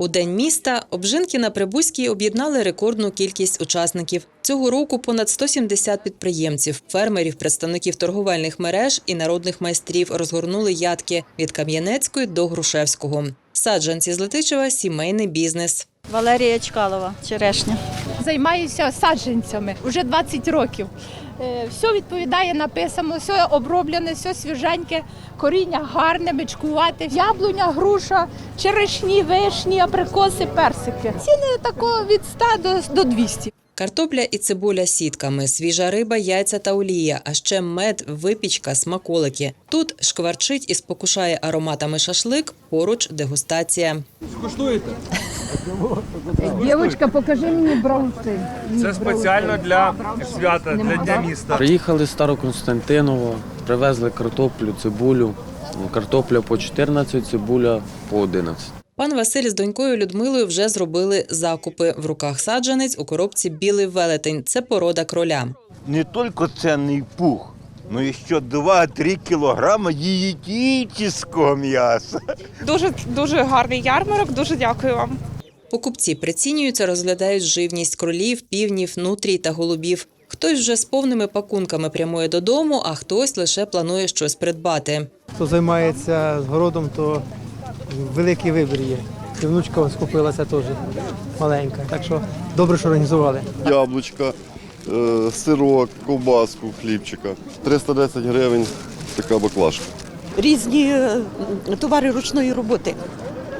У день міста обжинки на Прибузькій об'єднали рекордну кількість учасників. Цього року понад 170 підприємців, фермерів, представників торговельних мереж і народних майстрів розгорнули ядки від Кам'янецької до Грушевського. Саджанці з Летичева – сімейний бізнес. Валерія Чкалова, черешня. Займаюся саджанцями вже 20 років. Е, Все відповідає написано, все оброблене, все свіженьке, коріння гарне, мечкувати, яблуня, груша, черешні, вишні, абрикоси, персики. Ціни такого від 100 до, до 200. Картопля і цибуля сітками, свіжа риба, яйця та олія, а ще мед, випічка, смаколики. Тут шкварчить і спокушає ароматами шашлик, поруч дегустація. Дівчинка, покажи мені браунти. Це спеціально для свята, для дня міста. Приїхали з Староконстантинова, привезли картоплю, цибулю. Картопля по 14, цибуля по 11. Пан Василь з донькою Людмилою вже зробили закупи. В руках саджанець у коробці білий велетень. Це порода кроля. не только ценный пух, но еще 2-3 килограмма диетического мяса. Дуже дуже гарний ярмарок. Дуже дякую вам. Покупці прицінюються, розглядають живність кролів, півнів, нутрій та голубів. Хтось вже з повними пакунками прямує додому, а хтось лише планує щось придбати. Хто займається городом, то великий вибір є. І внучка ось купилася теж маленька. Так що добре, що організували. яблучка, е, сирок, ковбаску, хлібчика. 310 гривень така баклажка. різні е, товари ручної роботи.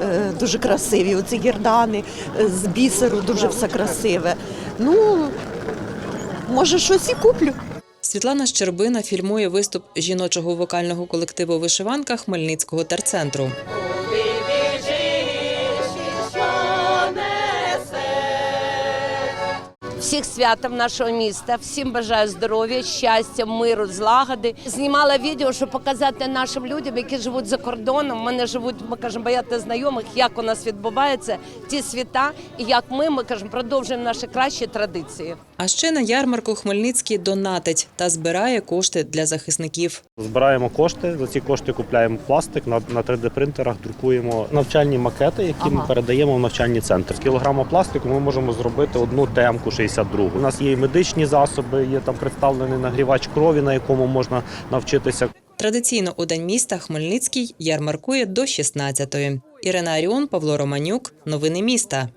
Е, Дуже красиві, оці гірдани е, з бісеру, дуже все красиве. Ну, може, щось і куплю. Світлана Щербина фільмує виступ жіночого вокального колективу Вишиванка Хмельницького терцентру. Всіх святом нашого міста. Всім бажаю здоров'я, щастя, миру, злагоди. Знімала відео, щоб показати нашим людям, які живуть за кордоном. У мене живуть, ми кажемо, багато знайомих, як у нас відбуваються ті свята, і як ми, ми кажемо, продовжуємо наші кращі традиції. А ще на ярмарку Хмельницький донатить та збирає кошти для захисників. Збираємо кошти. За ці кошти купляємо пластик на, на 3D-принтерах, друкуємо навчальні макети, які ми передаємо в навчальні центри. З кілограма пластику ми можемо зробити одну темку 62. У нас є і медичні засоби, є там представлений нагрівач крові, на якому можна навчитися Традиційно у День міста Хмельницький ярмаркує до 16-ї. Ірина Аріон, Павло Романюк. Новини міста.